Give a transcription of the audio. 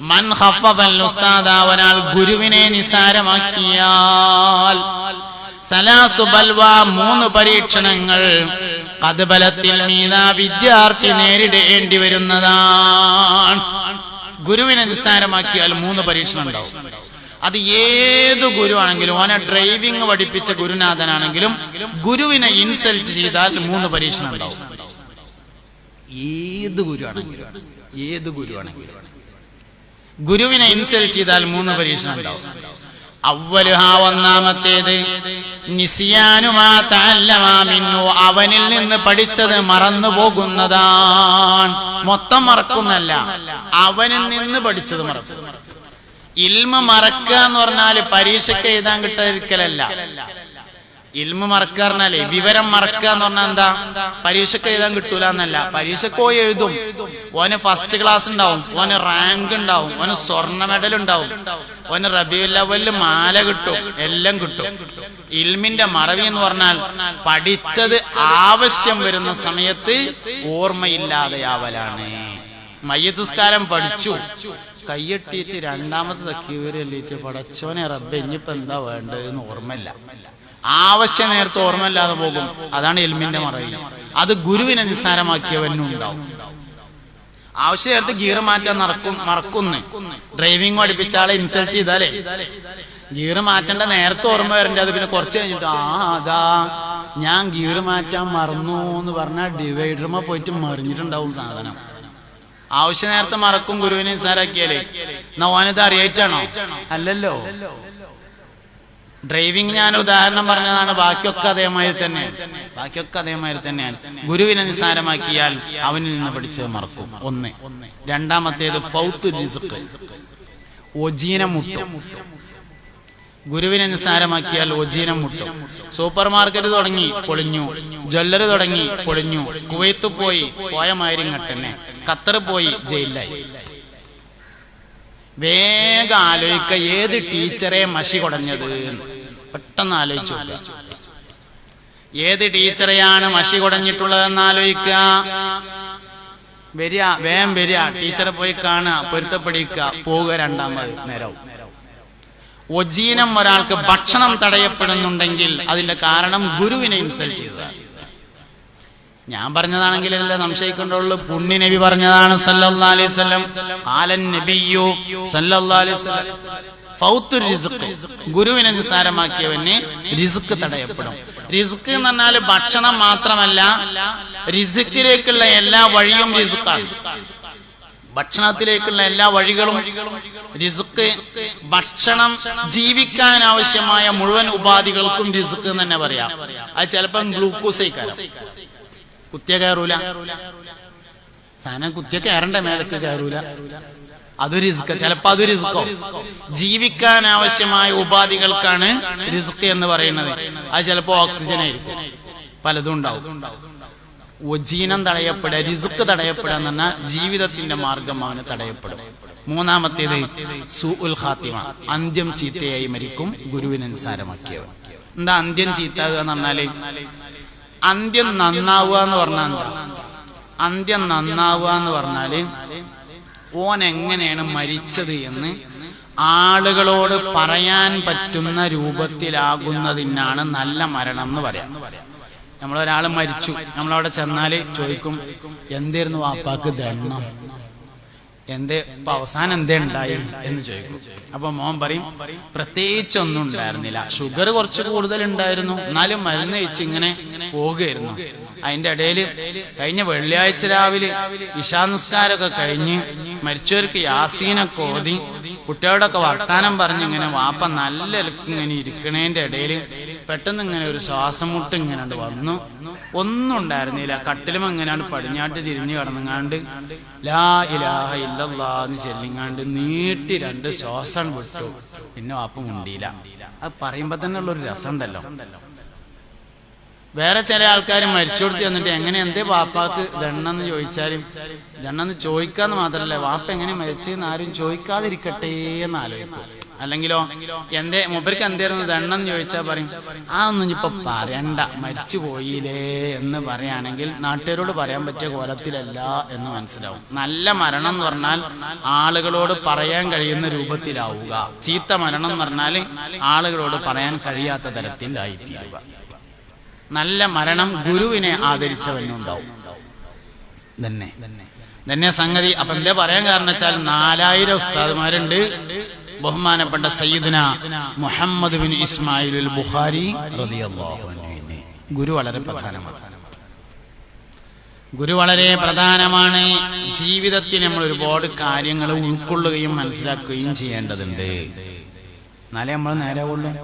മൻ ഗുരുവിനെ നിസാരമാക്കിയാൽ സലാസു ബൽവ മൂന്ന് പരീക്ഷണങ്ങൾ കഥബലത്തിൽ മീത വിദ്യാർത്ഥി നേരിടേണ്ടി വരുന്നതാണ്. ഗുരുവിനെ നിസ്സാരമാക്കിയാൽ മൂന്ന് പരീക്ഷണം ഉണ്ടാവും. അത് ഏത് ഗുരുവാണെങ്കിലും ഓനെ ഡ്രൈവിംഗ് പഠിപ്പിച്ച ഗുരുനാഥനാണെങ്കിലും ഗുരുവിനെ ഇൻസൾട്ട് ചെയ്താൽ മൂന്ന് പരീക്ഷണം ഉണ്ടാവും. ഏത് ഗുരുവാണെങ്കിലും ഏത് ഗുരുവാണെങ്കിലും. ഗുരുവിനെ ഇൻസൾട്ട് ചെയ്താൽ മൂന്ന് പരീക്ഷണം ഉണ്ടാവും. അവലുഹ ഒന്നാമത്തേത് നിസിയാനുമാ തഅല്ലമാ മിന്നു അവനിൽ നിന്ന് പഠിച്ചത് മറന്നു പോകുന്നതാണ് മൊത്തം മറക്കുന്നല്ല അവനിൽ നിന്ന് പഠിച്ചത് മറക്കും. ഇൽമ മറക്കുക എന്ന് പറഞ്ഞാൽ പരീക്ഷയ്ക്ക് എഴുതാൻ കിട്ടാതിരിക്കലല്ല. ഇൽമ മറക്കുക പറഞ്ഞാലേ വിവരം മറക്കുക എന്ന് പറഞ്ഞാൽ എന്താ? പരീക്ഷക്ക് എഴുതാൻ കിട്ടൂല എന്നല്ല. പരീക്ഷക്ക് പോയി എഴുതും. ഓന് ഫസ്റ്റ് ക്ലാസ് ഉണ്ടാവും. ഓന് റാങ്ക് ഉണ്ടാവും. ഓന് സ്വർണ മെഡൽ ഉണ്ടാവും. ഓന് റബിയു ലെവലിൽ മാല കിട്ടും. എല്ലാം കിട്ടും. ഇൽമിന്റെ മറവി എന്ന് പറഞ്ഞാൽ പഠിച്ചത് ആവശ്യം വരുന്ന സമയത്ത് ഓർമ്മയില്ലാതെയാവലാണ്. മയ്യസ്കാരം പഠിച്ചു. കയ്യെട്ടിയിട്ട് രണ്ടാമത്തെ തക്കിയവരല്ലേറ്റ് പടച്ചോനെ റബ്ബെ ഇനിയിപ്പോ എന്താ വേണ്ടതെന്ന് ഓർമ്മയില്ല. ആവശ്യ നേരത്തെ ഓർമ്മയില്ലാതെ പോകും. അതാണ് എൽമിന്റെ മറവി അത് ഗുരുവിനെ നിസ്സാരമാക്കിയവനും ഉണ്ടാവും. ആവശ്യ നേരത്തെ ഗിയർ മാറ്റാൻ നടക്കും മറക്കുന്നു. ഡ്രൈവിംഗ് പഠിപ്പിച്ച ആളെ ഇൻസൾട്ട് ചെയ്താലേ. ഗിയർ മാറ്റേണ്ട നേരത്തെ ഓർമ്മ വരണ്ടേ അത് പിന്നെ കുറച്ച് കഴിഞ്ഞിട്ട് ആ അതാ. ഞാൻ ഗിയർ മാറ്റാൻ മറന്നു എന്ന് പറഞ്ഞാൽ ഡിവൈഡർമ പോയിട്ട് മറിഞ്ഞിട്ടുണ്ടാവും സാധനം. ആവശ്യ നേരത്തെ മറക്കും ഗുരുവിനെ നിസ്സാരാക്കിയാലേ എന്നാ അറിയായിട്ടാണോ? അല്ലല്ലോ. ഡ്രൈവിംഗ് ഞാൻ ഉദാഹരണം പറഞ്ഞതാണ് ബാക്കിയൊക്കെ അതേമാതിരി തന്നെ. ബാക്കിയൊക്കെ അതേമാതിരി തന്നെയാണ്. ഗുരുവിനെ നിസ്സാരമാക്കിയാൽ അവനിൽ നിന്ന് പഠിച്ചത് മറക്കും. ഒന്ന്. രണ്ടാമത്തേത് ഫൗത്ത് ഗുരുവിനെ നിസ്സാരമാക്കിയാൽ ഒജീനം മുട്ടും. സൂപ്പർ മാർക്കറ്റ് തുടങ്ങി പൊളിഞ്ഞു. ജ്വല്ലറി തുടങ്ങി പൊളിഞ്ഞു. കുവൈത്ത് പോയി പോയ തന്നെ. ഖത്തർ പോയി ജയിലിലായി. വേഗം ആലോചിക്ക ഏത് ടീച്ചറെ മഷി കുടഞ്ഞത് എന്ന്. പെട്ടെന്ന് ആലോചിച്ചു. ഏത് ടീച്ചറെയാണ് മഷി കുടഞ്ഞിട്ടുള്ളതെന്ന് ആലോചിക്കുക. വരിക വേം വരിക ടീച്ചറെ പോയി കാണുക പൊരുത്തപ്പെടിക്കുക പോവുക രണ്ടാമത് നേരവും. ഒജീനം ഒരാൾക്ക് ഭക്ഷണം തടയപ്പെടുന്നുണ്ടെങ്കിൽ അതിന്റെ കാരണം ഗുരുവിനെ ഇൻസൾട്ട് ചെയ്തതാണ്. ഞാൻ പറഞ്ഞതാണെങ്കിൽ അല്ല സംശയിക്കേണ്ടുള്ളൂ പുണ്യ നബി പറഞ്ഞതാണ് അലൈഹി വസല്ലം. നബിയു സല്ലല്ലാഹു അലൈഹി വസല്ലം. ഗുരുവിനെ നിസ്സാരമാക്കിയവന് റിസ്ക് തടയപ്പെടും. റിസ്ക് എന്ന് പറഞ്ഞാൽ ഭക്ഷണം മാത്രമല്ല റിസ്ക്കിലേക്കുള്ള എല്ലാ വഴിയും റിസ്ക്കാണ് ഭക്ഷണത്തിലേക്കുള്ള എല്ലാ വഴികളും റിസ്ക് ഭക്ഷണം ജീവിക്കാൻ ആവശ്യമായ മുഴുവൻ ഉപാധികൾക്കും റിസ്ക് എന്ന് തന്നെ പറയാം. അത് ചിലപ്പം ഗ്ലൂക്കോസ് കുത്തിയ കയറൂല. സാധനം കുത്തിയ കയറണ്ട മേലക്ക് കയറൂല. അതൊരു റിസ്ക്. ചിലപ്പോ അത് റിസ്ക്കോ? ജീവിക്കാൻ ആവശ്യമായ ഉപാധികൾക്കാണ് റിസ്ക് എന്ന് പറയുന്നത്. അത് ചിലപ്പോ ഓക്സിജൻ ആയിരിക്കും. പലതും ഉണ്ടാവും. ഒജീനം തടയപ്പെടുക റിസ്ക് തടയപ്പെടുക എന്ന് ജീവിതത്തിന്റെ മാർഗമാണ് തടയപ്പെടുക. തടയപ്പെടും മൂന്നാമത്തേത് സുഉൽ ഖാത്തിമ. അന്ത്യം ചീത്തയായി മരിക്കും ഗുരുവിനെ നിസ്സാരമാക്കിയവൻ. എന്താ അന്ത്യം ചീത്ത എന്ന് പറഞ്ഞാൽ? അന്ത്യം നന്നാവുക എന്ന് പറഞ്ഞാൽ അന്ത്യം നന്നാവുക എന്ന് പറഞ്ഞാൽ ഓൻ എങ്ങനെയാണ് മരിച്ചത് എന്ന് ആളുകളോട് പറയാൻ പറ്റുന്ന രൂപത്തിലാകുന്നതിനാണ് നല്ല മരണം എന്ന് പറയാം. നമ്മളൊരാൾ മരിച്ചു. നമ്മളവിടെ ചെന്നാൽ ചോദിക്കും എന്തായിരുന്നു വാപ്പാക്ക് ദണ്ണം? എന്തേ ഇപ്പൊ അവസാനം എന്തേ ഉണ്ടായി എന്ന് ചോദിക്കും. അപ്പൊ മോൻ പറയും പ്രത്യേകിച്ച് ഒന്നും ഉണ്ടായിരുന്നില്ല. ഷുഗർ കുറച്ച് കൂടുതൽ ഉണ്ടായിരുന്നു. എന്നാലും മരുന്ന് വെച്ച് ഇങ്ങനെ പോകുകയായിരുന്നു അതിന്റെ ഇടയിൽ കഴിഞ്ഞ വെള്ളിയാഴ്ച രാവിലെ വിഷാനുസ്കാരമൊക്കെ കഴിഞ്ഞ് മരിച്ചവർക്ക് യാസീനൊക്കെ ഓതി കുട്ടികളോടൊക്കെ വർത്താനം പറഞ്ഞ് ഇങ്ങനെ വാപ്പ നല്ല ഇങ്ങനെ ഇരിക്കണേന്റെ ഇടയിൽ പെട്ടെന്ന് ഇങ്ങനെ ഒരു ശ്വാസം മുട്ട് ഇങ്ങനെ വന്നു. ഒന്നും ഉണ്ടായിരുന്നില്ല. കട്ടിലും എങ്ങനെയാണ് പടിഞ്ഞാട്ട് തിരിഞ്ഞു കടന്നങ്ങാണ്ട് ലാ ഇലാഹ ഇല്ലല്ലാന്ന് ചെല്ലിങ്ങാണ്ട് നീട്ടി രണ്ട് ശ്വാസം വിട്ടു. പിന്നെ വാപ്പ മുണ്ടിയില്ല. അത് പറയുമ്പോ തന്നെ ഉള്ളൊരു രസം ഉണ്ടല്ലോ വേറെ ചില ആൾക്കാർ മരിച്ചു കൊടുത്തി വന്നിട്ട് എങ്ങനെ എന്തേ വാപ്പാക്ക് ദണ്ണെന്ന് ചോദിച്ചാലും ദണ്ണെന്ന് ചോദിക്കാന്ന് മാത്രല്ല വാപ്പ എങ്ങനെ മരിച്ചെന്ന് ആരും ചോദിക്കാതിരിക്കട്ടെ എന്ന് ആലോചിക്കും. അല്ലെങ്കിലോ എന്തേ മൂപ്പർക്ക് എന്തായിരുന്നു ദണ്ണം ചോദിച്ചാൽ പറയും. ആ ഒന്നും ഇപ്പൊ പറയണ്ട. മരിച്ചു പോയില്ലേ എന്ന് പറയുകയാണെങ്കിൽ നാട്ടുകാരോട് പറയാൻ പറ്റിയ കോലത്തിലല്ല എന്ന് മനസ്സിലാവും. നല്ല മരണം എന്ന് പറഞ്ഞാൽ ആളുകളോട് പറയാൻ കഴിയുന്ന രൂപത്തിലാവുക. ചീത്ത മരണം എന്ന് പറഞ്ഞാൽ ആളുകളോട് പറയാൻ കഴിയാത്ത തരത്തിലായിത്തീരുക. നല്ല മരണം ഗുരുവിനെ ആദരിച്ചവനുണ്ടാവും. തന്നെ തന്നെ സംഗതി. അപ്പൊ എന്താ പറയാൻ കാരണം വെച്ചാൽ നാലായിരം ഉസ്താദുമാരുണ്ട്. ബഹുമാനപ്പെട്ട സയ്യിദിന മുഹമ്മദ് ബിൻ ഇസ്മായിൽ ബുഖാരി. ഗുരു വളരെ പ്രധാനമാണ്. ഗുരു വളരെ പ്രധാനമാണ്. ജീവിതത്തിൽ നമ്മൾ ഒരുപാട് കാര്യങ്ങൾ ഉൾക്കൊള്ളുകയും മനസ്സിലാക്കുകയും ചെയ്യേണ്ടതുണ്ട്. എന്നാലേ നമ്മൾ നേരെ കൊള്ളും